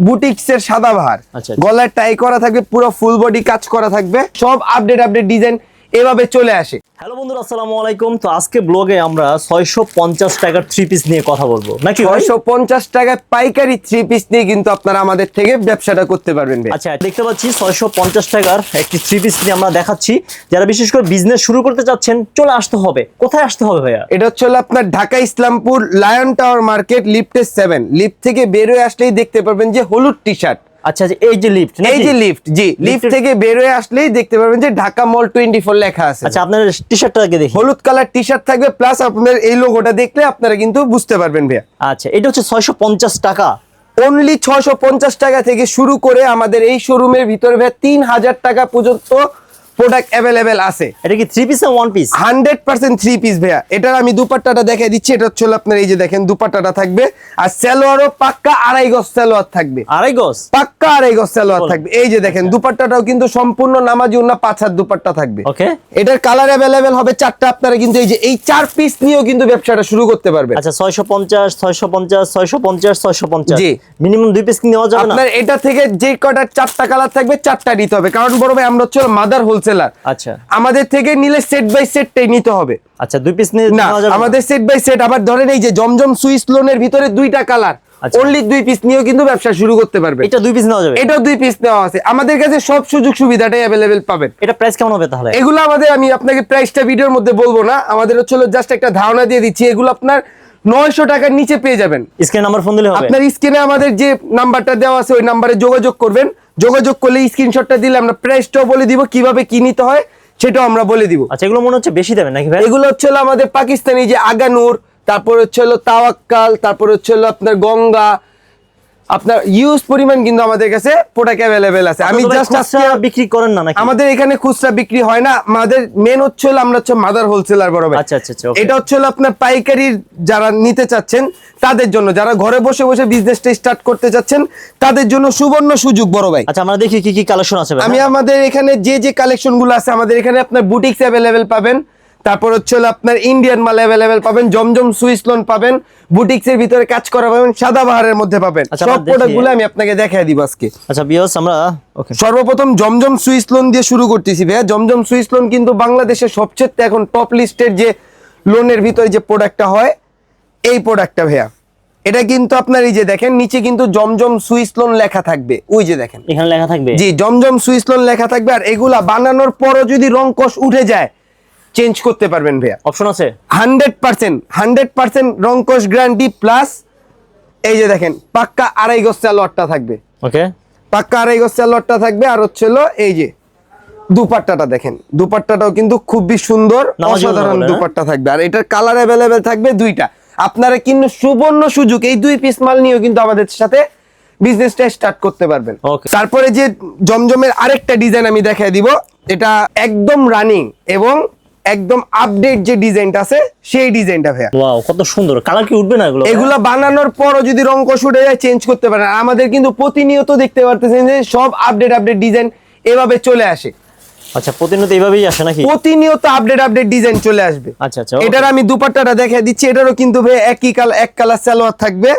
Boutiques সাদা ভার আচ্ছা। গলায় টাই করা থাকবে পুরো ফুল বডি কাজ করা থাকবে সব আপডেট আপডেট ডিজাইন এভাবে চলে আসে। হ্যালো বন্ধুরা আসসালামু আলাইকুম। তো আজকে ব্লগে আমরা ছয়শো পঞ্চাশ টাকার থ্রি পিস নিয়ে কথা বলব। নাকি? ছয়শো পঞ্চাশ টাকায় পাইকারি থ্রি পিস নিয়ে কিন্তু আপনারা আমাদের থেকে ব্যবসাটা করতে পারবেন। আচ্ছা দেখতে পাচ্ছি ছয়শো পঞ্চাশ টাকার একটি থ্রি পিস নিয়ে আমরা দেখাচ্ছি। যারা বিশেষ করে বিজনেস শুরু করতে চাচ্ছেন চলে আসতে হবে। কোথায় আসতে হবে ভাইয়া? এটা হচ্ছে আপনার Dhaka Islampur lion tower market লিফটের সেভেন লিফট থেকে বেরোয় আসলেই দেখতে পারবেন যে হলুদ টি শার্ট আচ্ছা আচ্ছা, এই যে লিফট এই যে লিফট জি লিফট থেকে বের বেরোয় আসলেই দেখতে পারবেন যে ঢাকা মল টোয়েন্টি ফোর লেখা আছে। আচ্ছা আপনার টি শার্টটাকে দেখি। হলুদ কালার টি শার্ট থাকবে প্লাস আপনার এই লোগোটা দেখলে আপনারা কিন্তু বুঝতে পারবেন ভাইয়া। আচ্ছা এটা হচ্ছে ছয়শো পঞ্চাশ টাকা। অনলি ছয়শো পঞ্চাশ টাকা থেকে শুরু করে আমাদের এই শোরুমের ভিতরে ভাইয়া তিন হাজার টাকা পর্যন্ত প্রোডাক্ট অ্যাভেলেবেল আছে। এটা কি থ্রি পিস না one piece hundred percent three piece ভাইয়া। এটার আমি দুপাট্টাটা দেখাই দিচ্ছি এটা হচ্ছে আপনার এই যে দেখেন দুপাট্টাটা থাকবে। আর সালোয়ারও পাক্কা আড়াই গজ সালোয়ার থাকবে। আড়াই গজ? পাক্কা আড়াই গজ সালোয়ার। থাকবে। এই যে দেখেন দুপাট্টাটাও কিন্তু সম্পূর্ণ নামাজি উন্না পাঁচ হাত দুপাট্টা থাকবে। ওকে। এটার কালার অ্যাভেলেবেল হবে চারটা আপনারা কিন্তু এই যে এই চার পিস নিয়েও কিন্তু ব্যবসাটা শুরু করতে পারবে আচ্ছা ছয়শো পঞ্চাশ ছয়শো পঞ্চাশ ছয়শো পঞ্চাশ ছয়শো পঞ্চাশ। জি। মিনিমাম দুই পিস নেওয়া যাবে না? আপনার এটা থেকে যে কটার চারটা কালার থাকবে চারটা নিতে হবে। কারণ বড় ভাই আমরা হচ্ছে মাদার হোলসেলার আচ্ছা। আমাদের থেকে নিলে সেট বাই সেটটাই নিতে হবে। আচ্ছা দুই পিস না? আমাদের সেট বাই সেট আবার ধরেন এই যে জমজম সুইস লোনের ভিতরে দুইটা কালার আচ্ছা। অনলি দুই পিস নিয়েও কিন্তু ব্যবসা শুরু করতে পারবে। এটা দুই পিস নেওয়া যাবে? এটাও দুই পিস নেওয়া আছে। আমাদের কাছে সব সুযোগ সুবিধাটাই অ্যাভেলেবেল পাবেন। এটা প্রাইস কেমন হবে তাহলে? এগুলো আমাদের আমি আপনাকে প্রাইসটা ভিডিওর মধ্যে বলব না। আমাদের হচ্ছে জাস্ট একটা ধারণা দিয়ে দিচ্ছি। এগুলো আপনার নয়শো টাকার নিচে পেয়ে যাবেন। স্ক্রিন নাম্বার ফোন দিলে হবে। আপনার স্ক্রিনে আমাদের যে নাম্বারটা দেওয়া আছে ওই নাম্বারে যোগাযোগ করবেন। যোগাযোগ করলে স্ক্রিনশটটা দিলে আমরা প্রাইসটাও বলে দিব কীভাবে কি নিতে হয় সেটাও আমরা বলে দিব। আচ্ছা এগুলো মনে হচ্ছে বেশি দেবেন নাকি ভাই? এগুলো হচ্ছে হলো আমাদের পাকিস্তানি যে আগানুর তারপর হচ্ছে হলো তাওয়াক্কাল তারপর হচ্ছে হলো আপনার গঙ্গা আপনার ইউজ পরিমাণ কিন্তু আমাদের কাছে প্রোডাক্ট অ্যাভেলেবেল আছে। আমি জাস্ট আজকে বিক্রি করেন না নাকি? আমাদের এখানে খুচরা বিক্রি হয় না। আমাদের মেন হচ্ছে হলো আমরা হচ্ছে মাদার হোলসেলার বড় ভাই। আচ্ছা, আচ্ছা, আচ্ছা, এটা হচ্ছে হলো আপনার পাইকারি যারা নিতে চাচ্ছেন তাদের জন্য। যারা ঘরে বসে বসে বিজনেসটা স্টার্ট করতে চাচ্ছেন তাদের জন্য সুবর্ণ সুযোগ বড় ভাই। আচ্ছা আমরা দেখি কি কি কালেকশন আছে আমি আমাদের এখানে যে যে কালেকশনগুলো আছে আমাদের এখানে আপনার বুটিক্স অ্যাভেলেবেল পাবেন। তারপর হচ্ছে হলো আপনার ইন্ডিয়ান মাল অ্যাভেলেবেল পাবেন জমজম সুইস লোন পাবেন বুটিক্স এর ভিতরে কাজ করা পাবেন সাদা বাহারের মধ্যে পাবেন। আচ্ছা, সব আমরা প্রোডাক্টগুলো আমি আপনাকে দেখাই দিব আজকে। আচ্ছা বিয়স আমরা ওকে সর্বপ্রথম জমজম সুইস লোন দিয়ে শুরু করতেছি ভাইয়া। জমজম সুইস লোন কিন্তু বাংলাদেশের সবচেয়ে এখন টপ লিস্টের যে লোনের ভিতরে যে প্রোডাক্টটা হয় এই প্রোডাক্টটা ভাইয়া। এটা কিন্তু আপনার এই যে দেখেন নিচে কিন্তু জমজম সুইস লোন লেখা থাকবে। ওই যে দেখেন। এখানে লেখা থাকবে? জি জমজম সুইস লোন লেখা থাকবে। আর এগুলা বানানোর পরও যদি রং কষ উঠে যায় চেঞ্জ করতে পারবেন ভাইয়া। অপশন আছে? হান্ড্রেড পার্সেন্ট হান্ড্রেড পার্সেন্ট রং কষ গ্যারান্টি প্লাস এই যে দেখেন পাক্কা আড়াই গজ চালোয়ারটা থাকবে। ওকে পাক্কা আড়াই গজ চালোয়ারটা থাকবে আর হচ্ছে এই যে দুপাট্টাটা দেখেন। দুপাট্টাটাও কিন্তু খুবই সুন্দর অসাধারণ দুপাট্টা থাকবে। আর এটার কালার অ্যাভেলেবেল থাকবে দুইটা। আপনারা কিন্তু সুবর্ণ সুযোগ এই দুই পিস মাল নিয়েও কিন্তু আমাদের সাথে বিজনেসটা স্টার্ট করতে পারবেন। তারপরে যে জমজমের আরেকটা ডিজাইন আমি দেখাই দিব এটা একদম রানিং এবং একদম আপডেট যে ডিজাইনটা আছে সেই ডিজাইনটা ভাইয়া। ওয়াও কত সুন্দর। কালার কি উঠবে না এগুলো? এগুলা বানানোর পরও যদি রং কষ উঠে যায় চেঞ্জ করতে পারেন আর আমাদের কিন্তু প্রতিনিয়ত দেখতে পারতেছেন যে সব আপডেট আপডেট ডিজাইন এভাবে চলে আসে। আচ্ছা প্রতিনিয়ত এইভাবেই আসে নাকি? প্রতিনিয়ত আপডেট আপডেট ডিজাইন চলে আসবে। আচ্ছা আচ্ছা এটার আমি দুপাট্টাটা দেখাই দিচ্ছি। এটারও কিন্তু ভাই একই কালার এক কালার সালোয়ার থাকবে।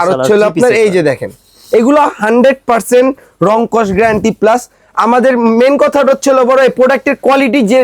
আর হচ্ছে আপনার এই যে দেখেন এগুলো হান্ড্রেড পার্সেন্ট রং কস গ্যারান্টি প্লাস আমাদের মেন কথাটা হচ্ছে বড় এই প্রোডাক্টের কোয়ালিটি যে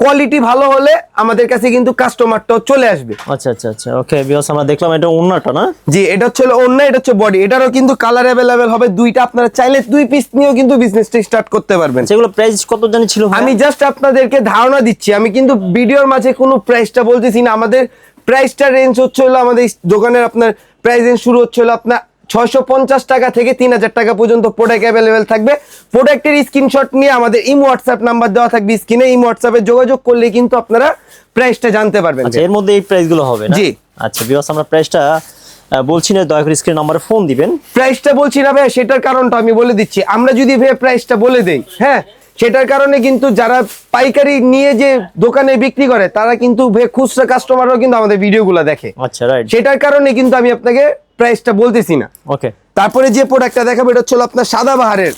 কোয়ালিটি ভালো হলে আমাদের কাছে কিন্তু কাস্টমারটাও চলে আসবে। আচ্ছা আচ্ছা আচ্ছা। ওকে বিয়স আমরা দেখলাম এটা অন্যটা না? জি এটা হচ্ছে অন্য এটা হচ্ছে বডি এটারও কিন্তু কালার অ্যাভেলেবেল হবে দুইটা। আপনারা চাইলে দুই পিস নিয়েও কিন্তু বিজনেসটা স্টার্ট করতে পারবেন। সেগুলো প্রাইস কত জানি ছিল আমি জাস্ট আপনাদেরকে ধারণা দিচ্ছি। আমি কিন্তু ভিডিওর মাঝে কোনো প্রাইসটা বলতেছি না। আমাদের প্রাইসটা রেঞ্জ হচ্ছে হলো আমাদের দোকানের আপনার প্রাইস রেঞ্জ শুরু হচ্ছে হলো আপনার ছয়শো পঞ্চাশ টাকা থেকে তিন হাজার টাকা পর্যন্ত প্রোডাক্ট অ্যাভেলেবেল থাকবে। প্রোডাক্টের স্ক্রিনশট নিয়ে আমাদের ইম হোয়াটসঅ্যাপ নাম্বার দেওয়া থাকবে স্ক্রিনে। ইম হোয়াটসঅ্যাপে যোগাযোগ করলে কিন্তু আপনারা প্রাইসটা জানতে পারবেন। আচ্ছা এর মধ্যে এই প্রাইসগুলো হবে জি। আচ্ছা বিয়স আমরা প্রাইসটা বলছি না দয়া করে স্ক্রিন নাম্বারে ফোন দিবেন। প্রাইসটা বলছি না ভাই সেটার কারণটা আমি বলে দিচ্ছি। আমরা যদি ভাই প্রাইসটা বলে দেই হ্যাঁ? সেটার কারণে কিন্তু যারা পাইকারি নিয়ে যে দোকানে বিক্রি করে তারা কিন্তু খুচরা কাস্টমাররাও কিন্তু আমাদের ভিডিওগুলো দেখে। আচ্ছা রাইট সেটার কারণে কিন্তু আমি আপনাকে প্রাইসটা বলতেছি না। ওকে তারপরে যে প্রোডাক্টটা দেখাবো এটা হচ্ছে আপনার সাদা বাহারের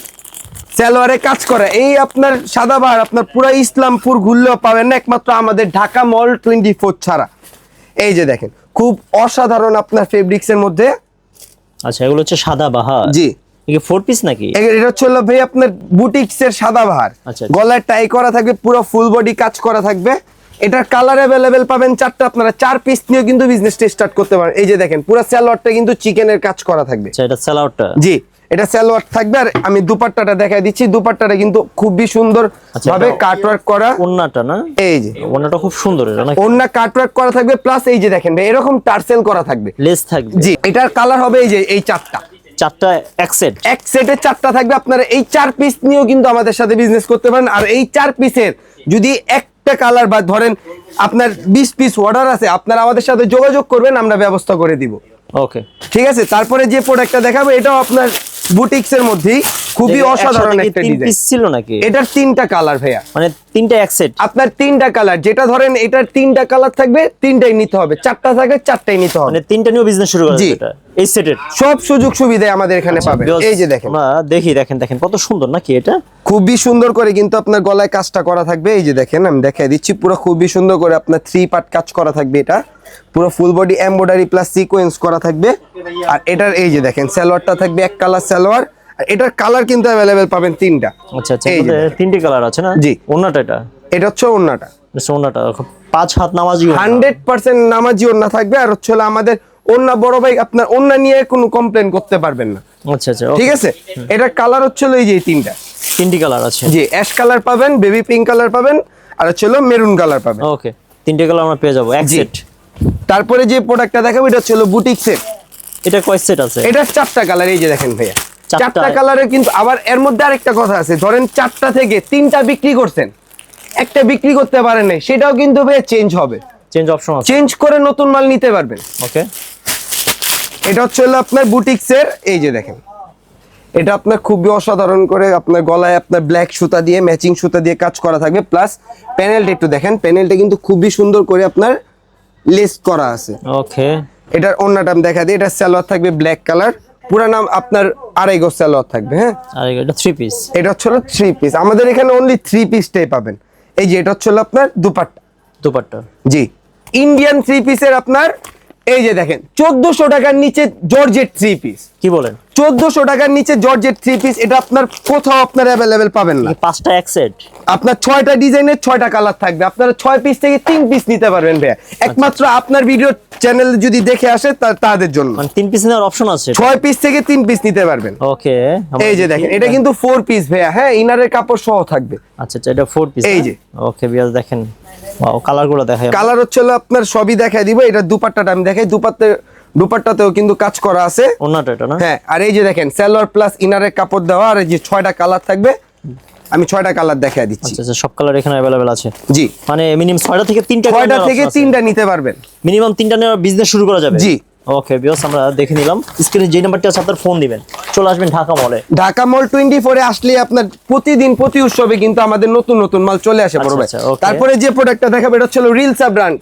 সালোয়ারে কাজ করা। এই আপনার সাদা বাহার আপনার পুরো ইসলামপুর ঘুরলেও পাবেন না একমাত্র আমাদের ঢাকা মল টোয়েন্টি ফোর ছাড়া। এই যে দেখেন খুব অসাধারণ আপনার ফেব্রিক্স এর মধ্যে। আচ্ছা এগুলো হচ্ছে সাদা বাহার। জি। ফোর পিস নাকি? এটা হলো ভাই আপনার বুটিক্স এর সাদা বাহার আচ্ছা। গলায় টাই করা থাকবে পুরো ফুল বডি কাজ করা থাকবে। এটার কালার অ্যাভেলেবেল পাবেন চারটা আপনারা চার পিস নিয়েও কিন্তু বিজনেসটা স্টার্ট করতে পারেন। এই যে দেখেন পুরো স্যালোয়ারটা কিন্তু চিকেনের কাজ করা থাকবে। আচ্ছা এটা স্যালাউটটা জি এটা সালোয়ার থাকবে আর আমি দুপাট্টাটা দেখাই দিচ্ছি। দুপাট্টাটা কিন্তু খুবই সুন্দর আচ্ছা, ভাবে কাটওয়ার্ক করা। ওন্নাটা না? এই যে। ওন্নাটা খুব সুন্দর এটা অন্য কাটওয়ার্ক করা থাকবে প্লাস এই যে দেখেন এরকম টার্সেল করা থাকবে। লেস থাকবে। জি এটার কালার হবে এই যে এই চারটা। চারটা এক সেট এক সেটে চারটা থাকবে। আপনারা এই চার পিস নিয়েও কিন্তু আমাদের সাথে বিজনেস করতে পারেন। আর এই চার পিসের যদি একটা কালার বা ধরেন আপনার বিশ পিস অর্ডার আছে আপনারা আমাদের সাথে যোগাযোগ করবেন আমরা ব্যবস্থা করে দিব। ওকে ঠিক আছে? তারপরে যে প্রোডাক্টটা দেখাবো এটাও আপনার বুটিক্স এর মধ্যেই খুবই অসাধারণ একটা ডিজাইন ছিল নাকি? এটার তিনটা কালার ভাইয়া। মানে তিনটা এক সেট আপনার তিনটা কালার যেটা ধরেন এটার তিনটা কালার থাকবে তিনটাই নিতে হবে। চারটা থাকবে চারটাই নিতে হবে। মানে তিনটা নিয়েও বিজনেস শুরু করা এটা এই সেটের সব সুযোগ সুবিধা আমাদের এখানে পাবেন এই যে দেখেন। দেখি দেখেন দেখেন কত সুন্দর নাকি এটা? খুবই সুন্দর করে কিন্তু আপনার গলায় কাজটা করা থাকবে। এই যে দেখেন আমি দেখাই দিচ্ছি পুরো খুবই সুন্দর করে আপনার থ্রি পার্ট কাজ করা থাকবে এটা। পুরো full body embroidery plus sequence করা থাকবে। আর এটার এই যে দেখেন সালোয়ারটা থাকবে এক কালার সালোয়ার। আর এটার কালার কিন্তু অ্যাভেলেবেল পাবেন তিনটা। আচ্ছা আচ্ছা এই যে এটাতে তিনটে কালার আছে না? জি। ওন্নাটা এটা? এটা হচ্ছে ওন্নাটা ওন্নাটা পাঁচ হাত নামাজি। হান্ড্রেড পার্সেন্ট নামাজি ওন্না থাকবে। আর হচ্ছে আমাদের ওন্না বড় ভাই আপনার ওন্না নিয়ে কোনো কমপ্লেন করতে পারবেন না। আচ্ছা আচ্ছা ঠিক আছে? এটার কালার হচ্ছে এই যে তিনটা। তিনটি কালার আছে। জি অ্যাশ কালার পাবেন বেবি পিঙ্ক কালার পাবেন আর হচ্ছে মেরুন কালার পাবেন। ওকে তিনটে কালার আমরা পেয়ে যাব এক সেট তারপরে যে প্রোডাক্টটা দেখাবো এটা হলো বুটিক্সের এটা কয় সেট আছে? এটার চারটা কালার এই যে দেখেন ভাইয়া। চারটা- কালারের কিন্তু আবার এর মধ্যে আরেকটা কথা আছে। ধরেন চারটা থেকে তিনটা বিক্রি করছেন একটা বিক্রি করতে পারেন নাই সেটাও কিন্তু ভাইয়া চেঞ্জ হবে। চেঞ্জ অপশন আছে। চেঞ্জ করে নতুন মাল নিতে পারবেন। ওকে এটা হচ্ছে হলো আপনার বুটিক্সের এই যে দেখেন। এটা আপনার খুবই অসাধারণ করে আপনার গলায় আপনার ব্ল্যাক সুতা দিয়ে ম্যাচিং সুতা দিয়ে কাজ করা থাকবে। প্লাস প্যানেলটা একটু দেখেন প্যানেলটা কিন্তু খুবই সুন্দর করে আপনার লেস করা আছে। ওকে এটার অন্যটা আমি দেখা দিই এটা সালোয়ার থাকবে ব্ল্যাক কালার পুরো নাম আপনার আড়াই গজ সালোয়ার থাকবে হ্যাঁ? আর এটা থ্রি পিস এটা হচ্ছে থ্রি পিস আমাদের এখানে অনলি থ্রি পিসটাই পাবেন। এই যে এটা হচ্ছে আপনার দুপাট্টা। দুপাট্টা। জি। ইন্ডিয়ান থ্রি পিসের আপনার এই যে দেখেন চোদ্দশো টাকার নিচে জর্জেট থ্রি পিস কি বলেন? চোদ্দশো টাকার নিচে জর্জেট থ্রি পিস এটা আপনার কোথাও আপনার অ্যাভেলেবেল পাবেন না। পাঁচটা এক সেট আপনার ছয়টা ডিজাইনের ছয়টা কালার থাকবে। আপনারা ছয় পিস থেকে তিন পিস নিতে পারবেন ভাইয়া। একমাত্র আপনার ভিডিও চ্যানেল যদি দেখে আসে তাদের জন্য। মানে তিন পিস নেওয়ার অপশন আছে? ছয় পিস থেকে তিন পিস নিতে পারবেন। ওকে এই যে দেখেন এটা কিন্তু ফোর পিস ভাইয়া। হ্যাঁ ইনারের কাপড় সহ থাকবে। আচ্ছা আচ্ছা এটা ফোর পিস এই যে। ওকে বিয়াস দেখেন। ওয়াও কালারগুলো দেখাই। কালার হচ্ছে আপনার সবই দেখাই দিব এটা দুপাট্টাটা আমি দেখাই। দুপাট্টা দুপাট্টাতেও কিন্তু কাজ করা আছে। ওনাটা এটা না? হ্যাঁ আর এই যে দেখেন সালোয়ার প্লাস ইনারের কাপড় দেওয়া আর এই যে ছয়টা কালার থাকবে আমি ছয়টা কালার দেখাই দিচ্ছি। আচ্ছা আচ্ছা সব কালার এখানে অ্যাভেলেবেল আছে? জি। মানে মিনিমাম ছয়টা থেকে তিনটা ছয়টা থেকে তিনটা নিতে পারবেন। মিনিমাম তিনটা নেওয়ার বিজনেস শুরু করা যাবে? জি। ওকে বিয়াস আমরা দেখে নিলাম। স্ক্রিনে যে নাম্বারটি আছে আপনার ফোন দিবেন। চলে আসবেন ঢাকা মলে ঢাকা মল টোয়েন্টি ফোরে আসলে আপনার প্রতিদিন প্রতি উৎসবে কিন্তু আমাদের নতুন নতুন মাল চলে আসে বড় আচ্ছা, ভাই। আচ্ছা, তারপরে যে প্রোডাক্টটা দেখাবে এটা হচ্ছে রিলসা ব্র্যান্ড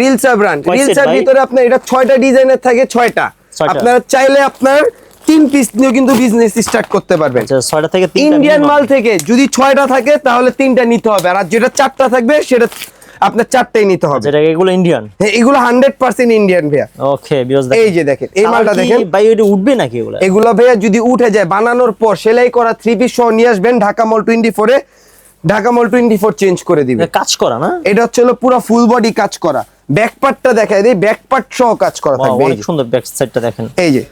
রিলসা ব্র্যান্ড কয় set রিলসার ভিতরে আপনার এটা ছয়টা ডিজাইনের থাকে ছয়টা। ছয়টা। আপনারা চাইলে আপনার তিন পিস নিয়ে কিন্তু বিজনেস স্টার্ট করতে পারবেন। আচ্ছা ছয়টা থেকে ইন্ডিয়ান মাল থেকে যদি ছয়টা থাকে তাহলে তিনটা নিতে হবে। আর যেটা চারটা থাকবে সেটা আপনার চারটাই নিতে হবে। যেটা এগুলো ইন্ডিয়ান হ্যাঁ, এগুলো হান্ড্রেড পার্সেন্ট ইন্ডিয়ান ভাইয়া। ওকে বিয়াস এই যে দেখেন এই মালটা দেখেন। ভাই ওইটা উঠবে নাকি এগুলো? এগুলো ভাইয়া যদি উঠে যায় বানানোর পর সেলাই করা থ্রি পিস সহ নিয়ে আসবেন ঢাকা মল টোয়েন্টি ফোরে Dhaka mall twenty four change করে দিবে। কাজ করা না? এটা হচ্ছে হলো পুরো ফুল বডি কাজ করা। ব্যাক পার্টটা দেখায় দিই ব্যাক পার্ট সহ কাজ করা থাকবে অনেক। সুন্দর ব্যাক সাইডটা দেখেন। এই যে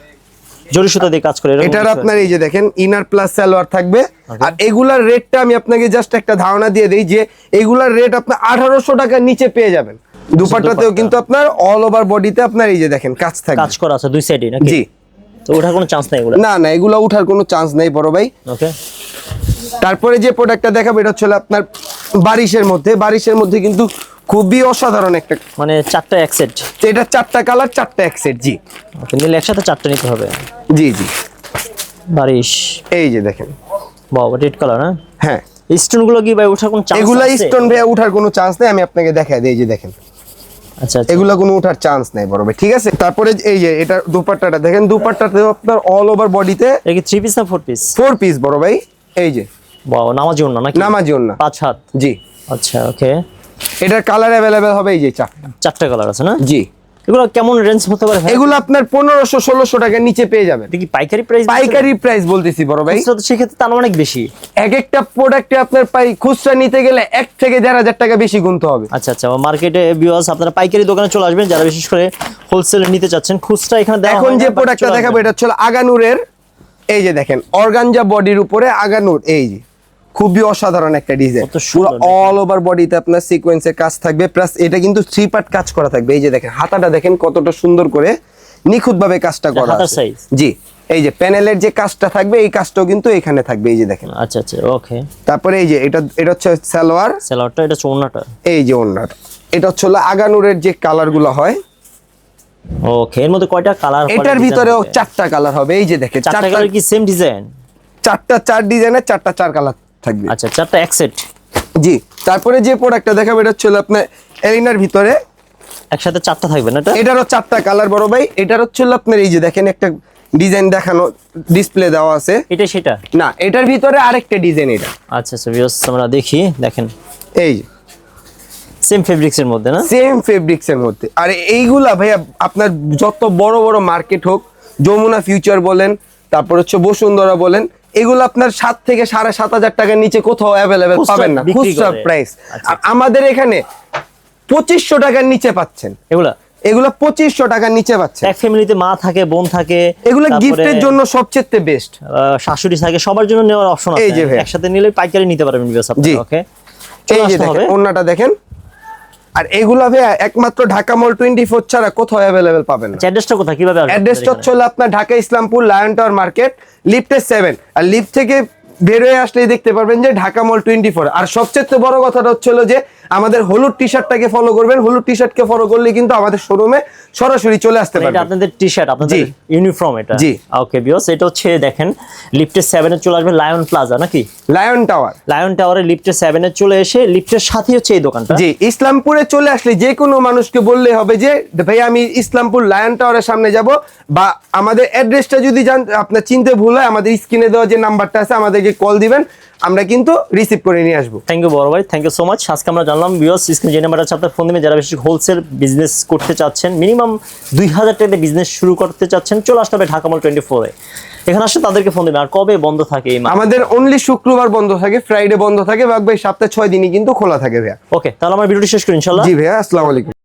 জরি সুতা দিয়ে কাজ করে এটার আপনার এই যে দেখেন ইনার প্লাস সালোয়ার থাকবে। আর এগুলার রেটটা আমি আপনাকে জাস্ট একটা ধারণা দিয়ে দিই যে এগুলার রেট আপনার আঠারোশো টাকার নিচে পেয়ে যাবেন। দুপাট্টাতেও কিন্তু আপনার অল ওভার বডিতে আপনার এই যে দেখেন কাজ থাকবে। কাজ করা আছে দুই সাইডে নাকি? জি। তো ওঠার কোনো চান্স নাই এগুলো? না না এগুলো উঠার কোনো চান্স নেই বড় ভাই। ওকে তারপরে যে প্রোডাক্টটা দেখাবো এটা হচ্ছে আপনার বারিশের মধ্যে। বারিশের মধ্যে কিন্তু খুবই অসাধারণ একটা মানে চারটা এক সেট এটা চারটা কালার চারটা এক সেট জি। নিলে একসাথে চারটা নিতে হবে। জি জি। বারিশ। এই যে দেখেন। বাবা রেড কালার হ্যাঁ? হ্যাঁ। স্টোনগুলো কি ভাই ওঠার কোনো চান্স এগুলা স্টোন ভাইয়া উঠার কোনো চান্স নেই আমি আপনাকে দেখাই দিই এই যে দেখেন। আচ্ছা এগুলো কোনো উঠার চান্স নেই বড় ভাই ঠিক আছে? তারপরে এই যে এটা দুপাট্টাটা দেখেন দুপাট্টাতে আপনার অল ওভার বডিতে এটা থ্রি পিস না ফোর পিস ফোর পিস বড় ভাই। এই যে। বাবা নামাজি অন্য নাকি? নামাজি না পাঁচ হাত। জি। আচ্ছা ওকে এটার কালার অ্যাভেলেবেল হবে এই যে চারটা। চারটা কালার আছে না? জি। এগুলো কেমন রেঞ্জ হতে পারে এগুলো আপনার পনেরোশো ষোলোশো টাকার নিচে পেয়ে যাবেন। এটা কি পাইকারি প্রাইস পাইকারি প্রাইস বলতেছি বড় ভাই। সেক্ষেত্রে তার অনেক বেশি। এক একটা প্রোডাক্টে আপনার পাই খুচরা নিতে গেলে এক থেকে দেড় হাজার টাকা বেশি গুনতে হবে। আচ্ছা আচ্ছা মার্কেটে বিওয়াস আপনারা পাইকারি দোকানে চলে আসবেন যারা বিশেষ করে হোলসেলে নিতে চাচ্ছেন খুচরা এখানে এখন যে প্রোডাক্টটা দেখাবো এটা হচ্ছে আগানুরের এই যে দেখেন অর্গানজা বডির উপরে আগানুর এই যে। খুবই অসাধারণ একটা ডিজাইন পুরো অল ওভার বডিতে আপনার সিকোয়েন্সের কাজ থাকবে প্লাস এটা কিন্তু থ্রি পার্ট কাজ করা থাকবে। এই যে দেখেন হাতাটা দেখেন কতটা সুন্দর করে নিখুঁত ভাবে কাজটা করা? জি এই যে প্যানেলের যে কাজটা থাকবে এই কাজটাও কিন্তু এখানে থাকবে এই যে দেখেন। আচ্ছা আচ্ছা ওকে তারপরে এই যে এটা এটা হচ্ছে সালোয়ার। সালোয়ারটা এটা চৌনাটা এই যে ওন্নাটা এটা হচ্ছে হলো আগানুরের যে কালারগুলো হয়। ওকে এর মধ্যে কয়টা কালার এটার ভিতরেও চারটা কালার হবে এই যে দেখেন চারটা চারটা কালার কি সেম ডিজাইন চারটা চার ডিজাইনের চারটা চার কালার থাকবে। আচ্ছা চারটা এক সেট জি তারপরে যে প্রোডাক্টটা দেখাবো এটা হচ্ছে আপনার এরিনার ভিতরে। একসাথে চারটা থাকবে না এটা? এটারও চারটা কালার বড় ভাই। এটার হচ্ছে আপনার এই যে দেখেন একটা ডিজাইন দেখানো ডিসপ্লে দেওয়া আছে। এটা সেটা? না এটার ভিতরে আরেকটা ডিজাইন এটা। আচ্ছা আচ্ছা ভিউয়ার্স আমরা দেখি দেখেন। এই সেম ফেব্রিক্স এর মধ্যে না? সেম ফেব্রিক্স এর মধ্যে। আর এইগুলা ভাইয়া আপনার যত বড় বড় মার্কেট হোক যমুনা ফিউচার বলেন তারপর হচ্ছে বসুন্ধরা বলেন এগুলো আপনার সাত থেকে সাড়ে সাত হাজার টাকার নিচে কোথাও অ্যাভেলেবেল পাবেন না। খুচরা প্রাইস আচ্ছা, আর আমাদের এখানে পঁচিশশো টাকার নিচে পাচ্ছেন। এগুলা? এগুলো পঁচিশশো টাকার নিচে পাচ্ছেন। এক ফ্যামিলিতে মা থাকে বোন থাকে এগুলো গিফটের জন্য সবচেয়ে বেস্ট শাশুড়ি থাকে সবার জন্য নেওয়ার অপশন আছে। একসাথে নিলে পাইকারি নিতে পারবেন। ওকে এই যে দেখেন ওন্নাটা দেখেন। আর এগুলা ভাইয়া একমাত্র ঢাকা মল টোয়েন্টি ফোর ছাড়া কোথাও অ্যাভেলেবেল পাবেন না। অ্যাড্রেসটা কোথায়? কীভাবে অ্যাড্রেসটা হচ্ছে আপনার Dhaka Islampur lion tower market লিফটের সেভেন আর লিফট থেকে বের হয়ে আসলেই দেখতে পারবেন যে ঢাকা মল টোয়েন্টি ফোর আর সবচেয়ে বড় কথাটা হচ্ছে হলো যে আমাদের হলুদ টি শার্টটাকে ফলো করবেন। হলুদ টি শার্টকে ফলো করলে কিন্তু আমাদের শোরুমে সরাসরি চলে আসতে এটা পারবেন আপনাদের টি শার্ট আপনাদের ইউনিফর্ম এটা। জি। ওকে বিয়স এটা হচ্ছে দেখেন লিফটের সেভেনে চলে আসবে লায়ন প্লাজা নাকি? লায়ন টাওয়ার লায়ন টাওয়ারে লিফটের সেভেনে চলে এসে লিফটের সাথে হচ্ছে এই দোকানটা। জি ইসলামপুরে চলে আসলে যে কোনো মানুষকে বললে হবে যে ভাই আমি ইসলামপুর লায়ন টাওয়ারের সামনে যাব। বা আমাদের অ্যাড্রেসটা যদি জান আপনার চিনতে ভুল হয় আমাদের স্ক্রিনে দেওয়া যে নাম্বারটা আছে আমাদেরকে কল দিবেন। আমরা কিন্তু রিসিভ করে নিয়ে আসব। থ্যাংক ইউ বড় ভাই। থ্যাংক ইউ সো মাচ আজকে আমরা জানলাম বিয়স স্ক্রিন যে নাম্বার আছে আপনার ফোন দিবেন যারা বেশি হোলসেল বিজনেস করতে চাচ্ছেন মিনিমাম দুই হাজার টাকা বিজনেস শুরু করতে চাচ্ছেন চলে আসতে হবে ঢাকা মল টোয়েন্টি ফোরে এখানে আসলে তাদেরকে ফোন দেবেন। আর কবে বন্ধ থাকে এই আমাদের অনলি শুক্রবার বন্ধ থাকে ফ্রাইডে বন্ধ থাকে বাকি ভাই সপ্তাহে ছয় দিনই কিন্তু খোলা থাকে ভাইয়া। ওকে তাহলে আমার ভিডিওটি শেষ করি ইনশাল্লাহ জি ভাইয়া আসসালামু আলাইকুম।